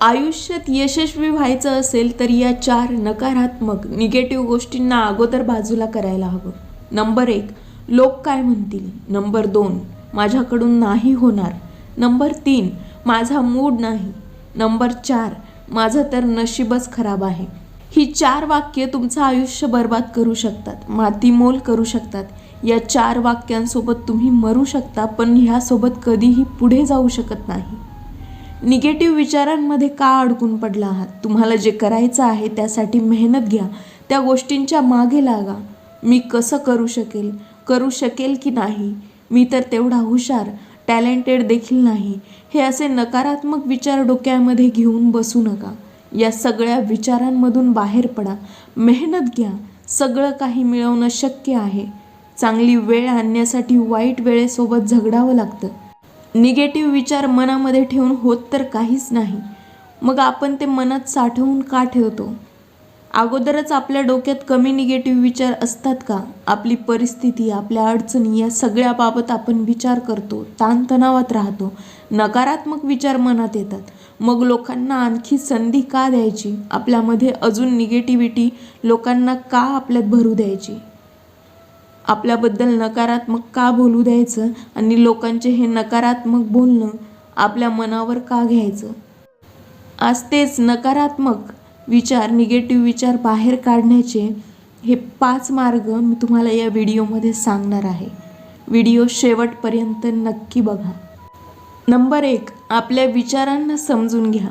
आयुष्यात यशस्वी व्हायचं असेल तर या चार नकारात्मक निगेटिव्ह गोष्टींना अगोदर बाजूला करायला हवं. नंबर एक लोक काय म्हणतील? नंबर दोन माझ्याकडून नाही होणार. नंबर तीन माझा मूड नाही. नंबर चार माझं तर नशीबच खराब आहे. ही चार वाक्य तुमचं आयुष्य बर्बाद करू शकतात मातीमोल करू शकतात. या चार वाक्यांसोबत तुम्ही मरू शकता पण ह्यासोबत कधीही पुढे जाऊ शकत नाही. निगेटिव्ह विचारांमध्ये का अडकून पडला आहात? तुम्हाला जे करायचं आहे त्यासाठी मेहनत घ्या. त्या गोष्टींच्या मागे लागा. मी कसं करू शकेल? करू शकेल की नाही? मी तर तेवढा हुशार टॅलेंटेड देखील नाही. हे असे नकारात्मक विचार डोक्यामध्ये घेऊन बसू नका. या सगळ्या विचारांमधून बाहेर पडा. मेहनत घ्या. सगळं काही मिळवणं शक्य आहे. चांगली वेळ आणण्यासाठी वाईट वेळेसोबत झगडावं लागतं. निगेटिव्ह विचार मनामध्ये ठेवून होत तर काहीच नाही. मग आपण ते मनात साठवून का ठेवतो? अगोदरच आपल्या डोक्यात कमी निगेटिव्ह विचार असतात का? आपली परिस्थिती आपल्या अडचणी या सगळ्याबाबत आपण विचार करतो ताणतणावात राहतो नकारात्मक विचार मनात येतात. मग लोकांना आणखी संधी का द्यायची? आपल्यामध्ये अजून निगेटिव्हिटी लोकांना का आपल्यात भरू द्यायची? आपल्याबद्दल नकारात्मक का बोलू द्यायचं? आणि लोकांचे हे नकारात्मक बोलणं आपल्या मनावर का घ्यायचं? आज तेच नकारात्मक विचार निगेटिव्ह विचार बाहेर काढण्याचे हे पाच मार्ग मी तुम्हाला या व्हिडिओमध्ये सांगणार आहे. व्हिडिओ शेवटपर्यंत नक्की बघा. नंबर एक आपल्या विचारांना समजून घ्या.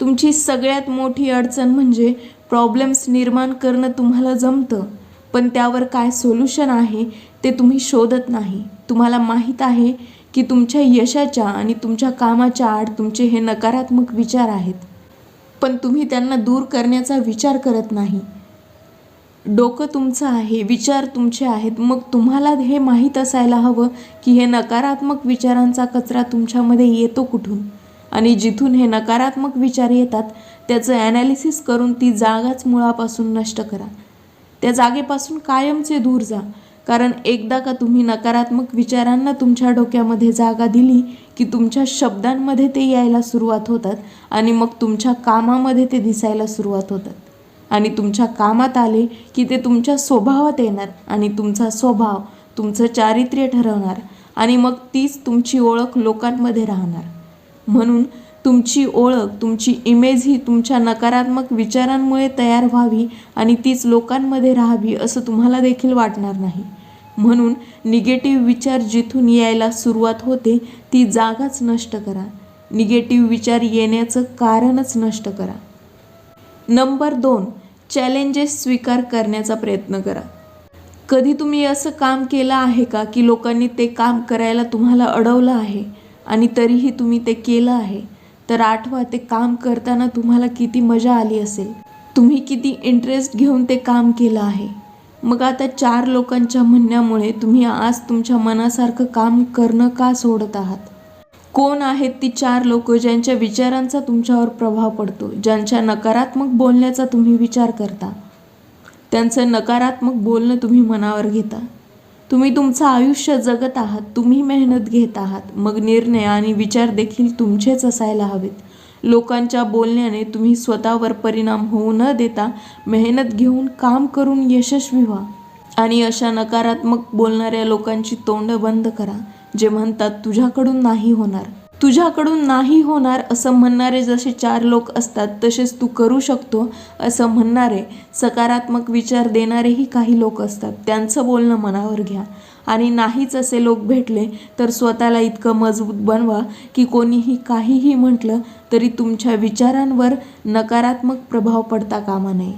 तुमची सगळ्यात मोठी अडचण म्हणजे प्रॉब्लेम्स निर्माण करणं तुम्हाला जमतं. पण त्यावर काय सोल्युशन आहे ते तुम्ही शोधत नाही. तुम्हाला माहीत आहे की तुमच्या यशाच्या आणि तुमच्या कामाच्या आड तुमचे हे नकारात्मक विचार आहेत. पण तुम्ही त्यांना दूर करण्याचा विचार करत नाही. डोकं तुमचं आहे विचार तुमचे आहेत. मग तुम्हाला हे माहीत असायला हवं की हे नकारात्मक विचारांचा कचरा तुमच्यामध्ये येतो कुठून? आणि जिथून हे नकारात्मक विचार येतात त्याचं ॲनालिसिस करून ती जागाच मुळापासून नष्ट करा. त्या जागेपासून कायमचे दूर जा. कारण एकदा का तुम्ही नकारात्मक विचारांना तुमच्या डोक्यामध्ये जागा दिली की तुमच्या शब्दांमध्ये ते यायला सुरुवात होतात आणि मग तुमच्या कामामध्ये ते दिसायला सुरुवात होतात. आणि तुमच्या कामात आले की ते तुमच्या स्वभावात येणार आणि तुमचा स्वभाव तुमचं चारित्र्य ठरवणार आणि मग तीच तुमची ओळख लोकांमध्ये राहणार. म्हणून तुमची ओळख तुमची इमेज ही तुमच्या नकारात्मक विचारांमुळे तयार व्हावी आणि तीच लोकांमध्ये राहावी असं तुम्हाला देखील वाटणार नाही. म्हणून निगेटिव्ह विचार जिथून यायला सुरुवात होते ती जागाच नष्ट करा. निगेटिव्ह विचार येण्याचं कारणच नष्ट करा. नंबर दोन चॅलेंजेस स्वीकार करण्याचा प्रयत्न करा. कधी तुम्ही असं काम केलं आहे का की लोकांनी ते काम करायला तुम्हाला अडवलं आहे आणि तरीही तुम्ही ते केलं आहे? तर आठवा ते काम करताना तुम्हाला किती मजा आली असेल. तुम्ही किती इंटरेस्ट घेऊन ते काम केलं आहे. मग आता चार लोकांच्या म्हणण्यामुळे तुम्ही आज तुमच्या मनासारखं काम करणं का सोडत आहात? कोण आहेत ती चार लोक ज्यांच्या विचारांचा तुमच्यावर प्रभाव पडतो ज्यांच्या नकारात्मक बोलण्याचा तुम्ही विचार करता? त्यांचं नकारात्मक बोलणं तुम्ही मनावर घेता. तुम्ही तुमचं आयुष्य जगत आहात तुम्ही मेहनत घेत आहात. मग निर्णय आणि विचार देखील तुमचेच असायला हवेत. लोकांच्या बोलण्याने तुम्ही स्वतःवर परिणाम होऊ न देता मेहनत घेऊन काम करून यशस्वी व्हा. आणि अशा नकारात्मक बोलणाऱ्या लोकांची तोंड बंद करा जे म्हणतात तुझ्याकडून नाही होणार. तुझ्याकडून नाही होणार असं म्हणणारे जसे चार लोक असतात तसेच तू करू शकतो असं म्हणणारे सकारात्मक विचार देणारेही काही लोक असतात. त्यांचं बोलणं मनावर घ्या. आणि नाहीच असे लोक भेटले तर स्वतःला इतकं मजबूत बनवा की कोणीही काहीही म्हटलं तरी तुमच्या विचारांवर नकारात्मक प्रभाव पडता कामा नये.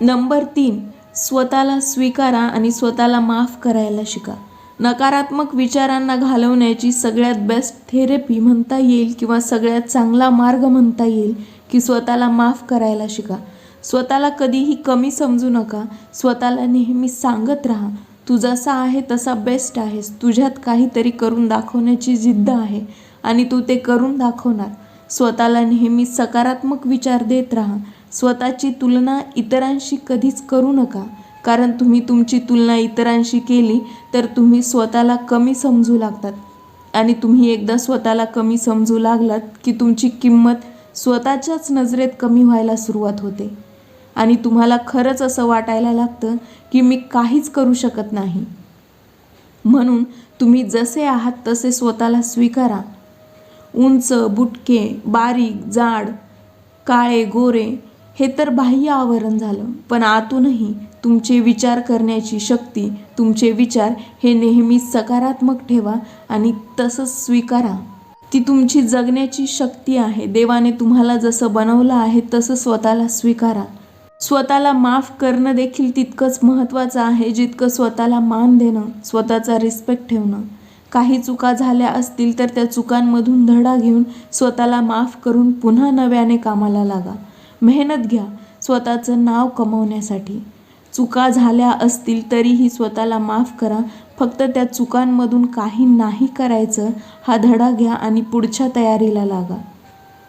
नंबर तीन स्वतःला स्वीकारा आणि स्वतःला माफ करायला शिका. नकारात्मक विचारांना घालवण्याची सगळ्यात बेस्ट थेरपी म्हणता येईल किंवा सगळ्यात चांगला मार्ग म्हणता येईल की स्वतःला माफ करायला शिका. स्वतःला कधीही कमी समजू नका. स्वतःला नेहमी सांगत राहा तू जसा आहे तसा बेस्ट आहेस. तुझ्यात काहीतरी करून दाखवण्याची जिद्द आहे आणि तू ते करून दाखवणार. स्वतःला नेहमी सकारात्मक विचार देत राहा. स्वतःची तुलना इतरांशी कधीच करू नका. कारण तुम्ही तुमची तुलना इतरांशी केली तर तुम्ही स्वतःला कमी समजू लागतात. आणि तुम्ही एकदा स्वतःला कमी समजू लागलात की तुमची किंमत स्वतःच्याच नजरेत कमी व्हायला सुरुवात होते. आणि तुम्हाला खरंच असं वाटायला लागतं की मी काहीच करू शकत नाही. म्हणून तुम्ही जसे आहात तसे स्वतःला स्वीकारा. उंच बुटके बारीक जाड काळे गोरे हे तर बाह्य आवरण झालं पण आतूनही तुमचे विचार करण्याची शक्ती तुमचे विचार हे नेहमी सकारात्मक ठेवा आणि तसंच स्वीकारा. ती तुमची जगण्याची शक्ती आहे. देवाने तुम्हाला जसं बनवलं आहे तसं स्वतःला स्वीकारा. स्वतःला माफ करणं देखील तितकंच महत्त्वाचं आहे जितकं स्वतःला मान देणं स्वतःचा रिस्पेक्ट ठेवणं. काही चुका झाल्या असतील तर त्या चुकांमधून धडा घेऊन स्वतःला माफ करून पुन्हा नव्याने कामाला लागा. मेहनत घ्या स्वतःचं नाव कमवण्यासाठी. चुका झाल्या असतील तरीही स्वतःला माफ करा. फक्त त्या चुकांमधून काही नाही करायचं हा धडा घ्या आणि पुढच्या तयारीला लागा.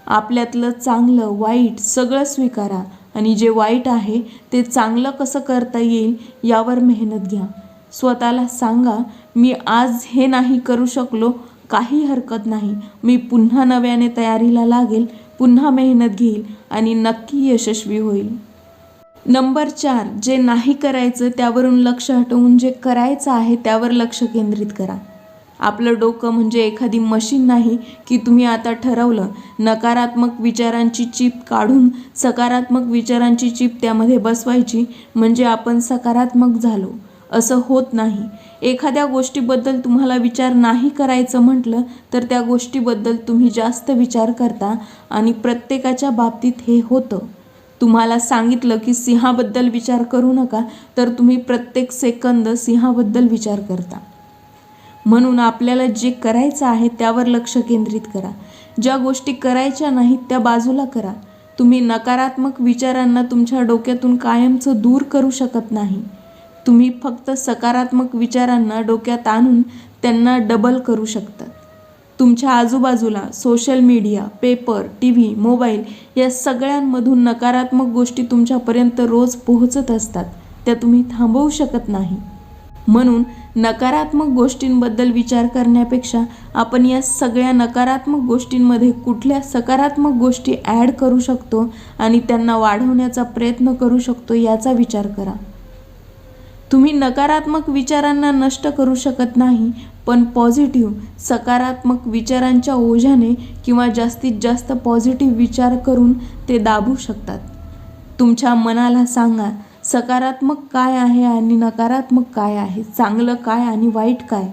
आपल्यातलं चांगलं वाईट सगळं स्वीकारा आणि जे वाईट आहे ते चांगलं कसं करता येईल यावर मेहनत घ्या. स्वतःला सांगा मी आज हे नाही करू शकलो काही हरकत नाही. मी पुन्हा नव्याने तयारीला लागेल. पुन्हा मेहनत घेईल आणि नक्की यशस्वी होईल. नंबर चार जे नाही करायचं त्यावरून लक्ष हटवून जे करायचं आहे त्यावर लक्ष केंद्रित करा. आपलं डोकं म्हणजे एखादी मशीन नाही की तुम्ही आता ठरवलं नकारात्मक विचारांची चीप काढून सकारात्मक विचारांची चीप त्यामध्ये बसवायची म्हणजे आपण सकारात्मक झालो. असं होत नाही. एखाद्या गोष्टीबद्दल तुम्हाला विचार नाही करायचं म्हटलं तर त्या गोष्टीबद्दल तुम्ही जास्त विचार करता आणि प्रत्येकाच्या बाबतीत हे होतं. तुम्हाला सांगितलं की सिंहाबद्दल विचार करू नका तर तुम्ही प्रत्येक सेकंद सिंहाबद्दल विचार करता. म्हणून आपल्याला जे करायचं आहे त्यावर लक्ष केंद्रित करा. ज्या गोष्टी करायच्या नाहीत त्या बाजूला करा. तुम्ही नकारात्मक विचारांना तुमच्या डोक्यातून कायमचं दूर करू शकत नाही. तुम्ही फक्त सकारात्मक विचारांना डोक्यात आणून त्यांना डबल करू शकतात तुमच्या आजूबाजूला social media paper T V mobile या सगळ्यांमधून नकारात्मक गोष्टी तुमच्यापर्यंत रोज पोहोचत असतात. त्या तुम्ही थांबवू शकत नाही. म्हणून नकारात्मक गोष्टींबद्दल विचार करण्यापेक्षा आपण या सगळ्या नकारात्मक गोष्टींमध्ये कुठल्या सकारात्मक गोष्टी ॲड करू शकतो आणि त्यांना वाढवण्याचा प्रयत्न करू शकतो याचा विचार करा. तुम्ही नकारात्मक विचारांना नष्ट करू शकत नाही पण पॉझिटिव्ह सकारात्मक विचारांच्या ओझ्याने किंवा जास्तीत जास्त पॉझिटिव्ह विचार करून ते दाबू शकतात. तुमच्या मनाला सांगा सकारात्मक काय आहे आणि नकारात्मक काय आहे? चांगलं काय आणि वाईट काय?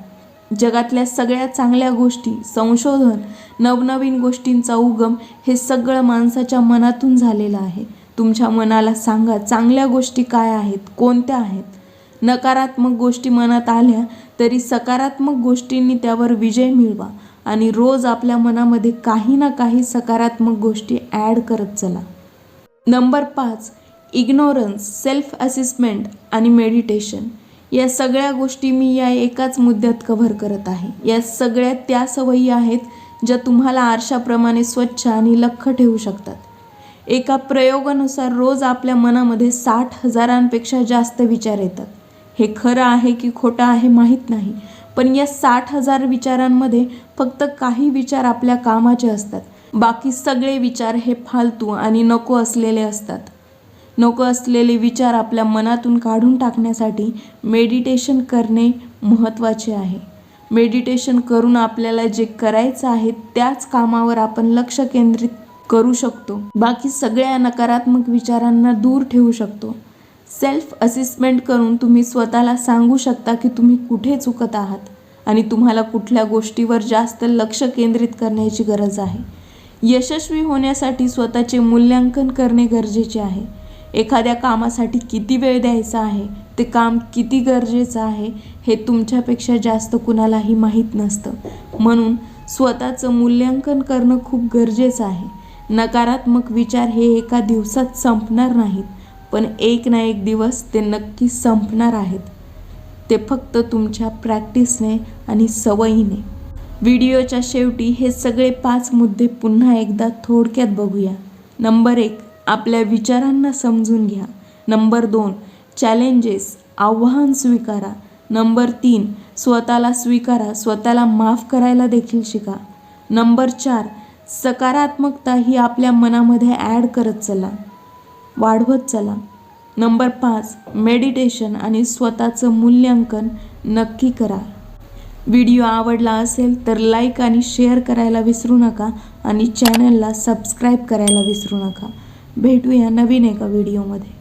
जगातल्या सगळ्या चांगल्या गोष्टी संशोधन नवनवीन गोष्टींचा उगम हे सगळं माणसाच्या मनातून झालेलं आहे. तुमच्या मनाला सांगा चांगल्या गोष्टी काय आहेत? कोणत्या आहेत? नकारात्मक गोष्टी मनात आल्या तरी सकारात्मक गोष्टींनी त्यावर विजय मिळवा आणि रोज आपल्या मनामध्ये काही ना काही सकारात्मक गोष्टी ॲड करत चला. नंबर पाच इग्नोरन्स सेल्फ असेसमेंट आणि मेडिटेशन. या सगळ्या गोष्टी मी या एकाच मुद्द्यात कव्हर करत आहे. या सगळ्या त्या सवयी आहेत ज्या तुम्हाला आरशाप्रमाणे स्वच्छ आणि लख्ख ठेवू शकतात. एका प्रयोगानुसार रोज आपल्या मनामध्ये साठ हजारांपेक्षा जास्त विचार येतात. हे खरं आहे की खोटं आहे माहीत नाही. पण या साठ हजार विचारांमध्ये फक्त काही विचार आपल्या कामाचे असतात. बाकी सगळे विचार हे फालतू आणि नको असलेले असतात. नको असलेले विचार आपल्या मनातून काढून टाकण्यासाठी मेडिटेशन करणे महत्त्वाचे आहे. मेडिटेशन करून आपल्याला जे करायचं आहे त्याच कामावर आपण लक्ष केंद्रित करू शकतो. बाकी सगळ्या नकारात्मक विचारांना दूर ठेवू शकतो. सेल्फ असेसमेंट करून तुम्ही स्वतःला सांगू शकता की तुम्ही कुठे चुकत आहात आणि तुम्हाला कुठल्या गोष्टीवर जास्त लक्ष केंद्रित करण्याची गरज आहे. यशस्वी होण्यासाठी स्वतःचे मूल्यांकन करणे गरजेचे आहे. एखाद्या कामासाठी किती वेळ द्यायचा आहे ते काम किती गरजेचं आहे हे तुमच्यापेक्षा जास्त कुणालाही माहीत नसतं. म्हणून स्वतःचं मूल्यांकन करणं खूप गरजेचं आहे. नकारात्मक विचार हे एका दिवसात संपणार नाहीत. पण एक ना एक दिवस ते नक्की संपणार आहेत. ते फक्त तुमच्या प्रॅक्टिसने आणि सवयीने. व्हिडिओच्या शेवटी हे सगळे पाच मुद्दे पुन्हा एकदा थोडक्यात बघूया. नंबर एक आपल्या विचारांना समजून घ्या. नंबर दोन चॅलेंजेस आव्हान स्वीकारा. नंबर तीन स्वतःला स्वीकारा. स्वतःला माफ करायला देखील शिका. नंबर चार सकारात्मकता ही आपल्या मनामध्ये ॲड करत चला. वाढवत चला. नंबर पाच मेडिटेशन आणि स्वतःचं मूल्यांकन नक्की करा. व्हिडिओ आवडला असेल तर लाईक आणि शेअर करायला विसरू नका आणि चॅनलला सबस्क्राईब करायला विसरू नका. भेटूया नवीन एका व्हिडिओमध्ये